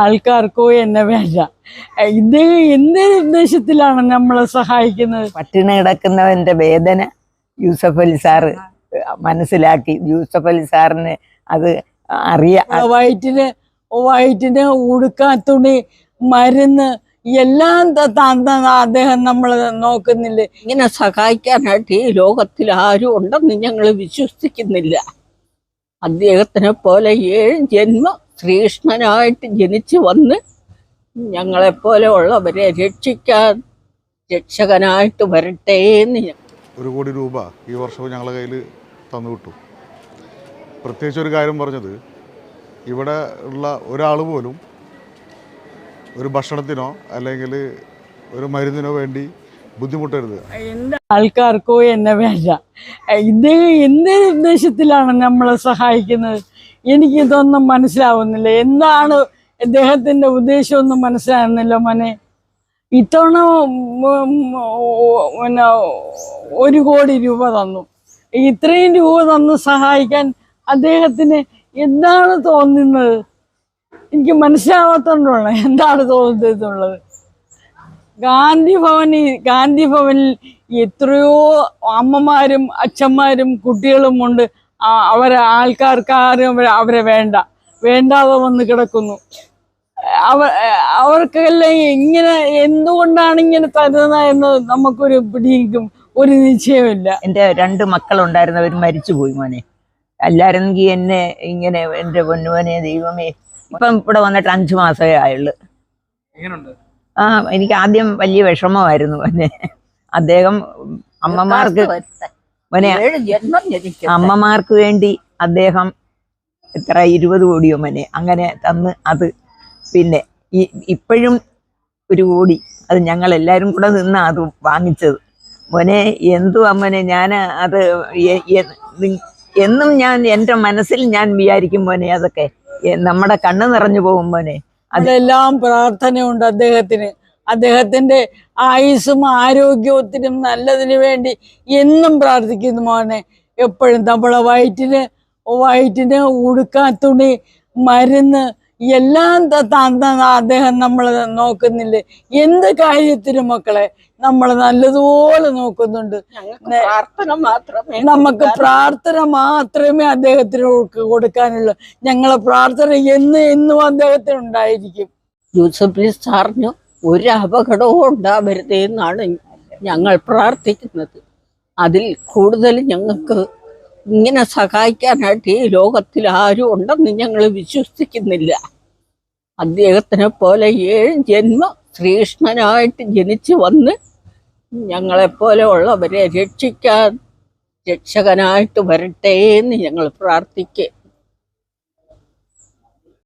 ആൾക്കാർക്കോ എന്നെ വേണ്ട. ഇത് എന്ത് ഉദ്ദേശത്തിലാണ് നമ്മളെ സഹായിക്കുന്നത്? പട്ടിണി കിടക്കുന്നവന്റെ വേദന യൂസഫ് അലി സാറ് മനസ്സിലാക്കി. യൂസഫ് അലി സാറിന് അത് അറിയാം. വയറ്റിന് വയറ്റിന് ഉടുക്കാൻ തുണി മരുന്ന് എല്ലാം ത- തന്ന അദ്ദേഹം നമ്മൾ നോക്കുന്നില്ലേ. ഇങ്ങനെ സഹായിക്കാനായിട്ട് ഈ ലോകത്തിൽ ആരും ഉണ്ടെന്ന് ഞങ്ങൾ വിശ്വസിക്കുന്നില്ല. അദ്ദേഹത്തിനെ പോലെ ഏഴ് ജന്മം ശ്രീകൃഷ്ണനായിട്ട് ജനിച്ചു വന്ന് ഞങ്ങളെപ്പോലെ ഉള്ളവരെ രക്ഷിക്കാൻ രക്ഷകനായിട്ട് വരട്ടെ എന്ന് ഒരു കോടി രൂപ ഈ വർഷവും ഞങ്ങളുടെ കയ്യിൽ തന്നു വിട്ടു പ്രത്യേകിച്ച് ഒരു കാര്യം പറഞ്ഞത് ഇവിടെ ഉള്ള ഒരാൾ പോലും ഒരു ഭക്ഷണത്തിനോ അല്ലെങ്കിൽ ഒരു മരുന്നിനോ വേണ്ടി ബുദ്ധിമുട്ടരുത്. ആൾക്കാർക്കോ എന്നെ വേണ്ട. ഇത് എന്ത് ഉദ്ദേശത്തിലാണ് നമ്മളെ സഹായിക്കുന്നത്. എനിക്ക് ഇതൊന്നും മനസ്സിലാവുന്നില്ല. എന്താണ് അദ്ദേഹത്തിന്റെ ഉദ്ദേശം ഒന്നും മനസ്സിലാകുന്നില്ല മോനെ. ഇത്തവണ പിന്നെ ഒരു കോടി രൂപ തന്നു. ഇത്രയും രൂപ തന്ന് സഹായിക്കാൻ അദ്ദേഹത്തിന് എന്താണ് തോന്നുന്നത്? എനിക്ക് മനസ്സിലാവാത്തോണ്ടാണ് എന്താണ് തോന്നുന്നത്? ഗാന്ധി ഭവനിൽ ഗാന്ധി ഭവനിൽ എത്രയോ അമ്മമാരും അച്ഛന്മാരും കുട്ടികളും ഉണ്ട് അവരെ ആൾക്കാർക്ക് ആരും അവരെ വേണ്ട. വേണ്ടാതെ വന്ന് കിടക്കുന്നു. അവ അവർക്കെല്ലാം ഇങ്ങനെ എന്തുകൊണ്ടാണ് ഇങ്ങനെ തരുന്നത് എന്ന് നമുക്കൊരു പിടിക്കും ഒരു നിശ്ചയമില്ല എന്റെ രണ്ട് മക്കളുണ്ടായിരുന്നവർ മരിച്ചുപോയി മോനെ. അല്ലായിരുന്നെങ്കിൽ എന്നെ ഇങ്ങനെ എന്റെ പൊന്നുമോനെ ദൈവമേ. ഇപ്പം ഇവിടെ വന്നിട്ട് അഞ്ചു മാസമേ ആയുള്ളൂ. ആ എനിക്ക് ആദ്യം വലിയ വിഷമമായിരുന്നു മോനെ. അദ്ദേഹം അമ്മമാർക്ക് മോനെ അമ്മമാർക്ക് വേണ്ടി അദ്ദേഹം എത്ര ഇരുപത് കോടിയോ മോനെ അങ്ങനെ തന്ന് അത് പിന്നെ ഈ ഇപ്പോഴും ഒരു കോടി അത് ഞങ്ങൾ എല്ലാവരും കൂടെ നിന്ന് അത് വാങ്ങിച്ചത്. മോനെ എന്തു മോനെ ഞാൻ അത് എന്നും ഞാൻ എന്റെ മനസ്സിൽ ഞാൻ വിചാരിക്കും മോനെ അതൊക്കെ. നമ്മുടെ കണ്ണ് നിറഞ്ഞു പോകും മോനെ. അതെല്ലാം പ്രാർത്ഥനയുണ്ട് അദ്ദേഹത്തിന്. അദ്ദേഹത്തിന്റെ ആയുസ്സും ഒത്തിരി നല്ലതിന് വേണ്ടി എന്നും പ്രാർത്ഥിക്കുന്നു മോനെ. എപ്പോഴും നമ്മളെ വയറ്റിന് വയറ്റിന് ഉടുക്കാൻ തുണി മരുന്ന് എല്ലാം അദ്ദേഹം നമ്മൾ നോക്കുന്നില്ല? എന്ത് കാര്യത്തിനും മക്കളെ നമ്മൾ നല്ലതുപോലെ നോക്കുന്നുണ്ട്. പ്രാർത്ഥന മാത്രമേ നമുക്ക് പ്രാർത്ഥന മാത്രമേ അദ്ദേഹത്തിന് കൊടുക്ക- കൊടുക്കാനുള്ളൂ. ഞങ്ങളെ പ്രാർത്ഥന എന്ന് എന്നും അദ്ദേഹത്തിന് ഉണ്ടായിരിക്കും. യൂസഫ് പ്ലീസ് സാറിന് ഒരു അപകടവും ഉണ്ടാവരുതേ എന്നാണ് ഞങ്ങൾ പ്രാർത്ഥിക്കുന്നത്. അതിൽ കൂടുതൽ ഞങ്ങൾക്ക് ഇങ്ങനെ സഹായിക്കാനായിട്ട് ഈ ലോകത്തിൽ ആരും ഉണ്ടെന്ന് ഞങ്ങൾ വിശ്വസിക്കുന്നില്ല. അദ്ദേഹത്തിനെ പോലെ ഏഴ് ജന്മ ശ്രീകൃഷ്ണനായിട്ട് ജനിച്ചു വന്ന് ഞങ്ങളെപ്പോലെ ഉള്ളവരെ രക്ഷിക്കാൻ രക്ഷകനായിട്ട് വരട്ടെ എന്ന് ഞങ്ങൾ പ്രാർത്ഥിക്കുക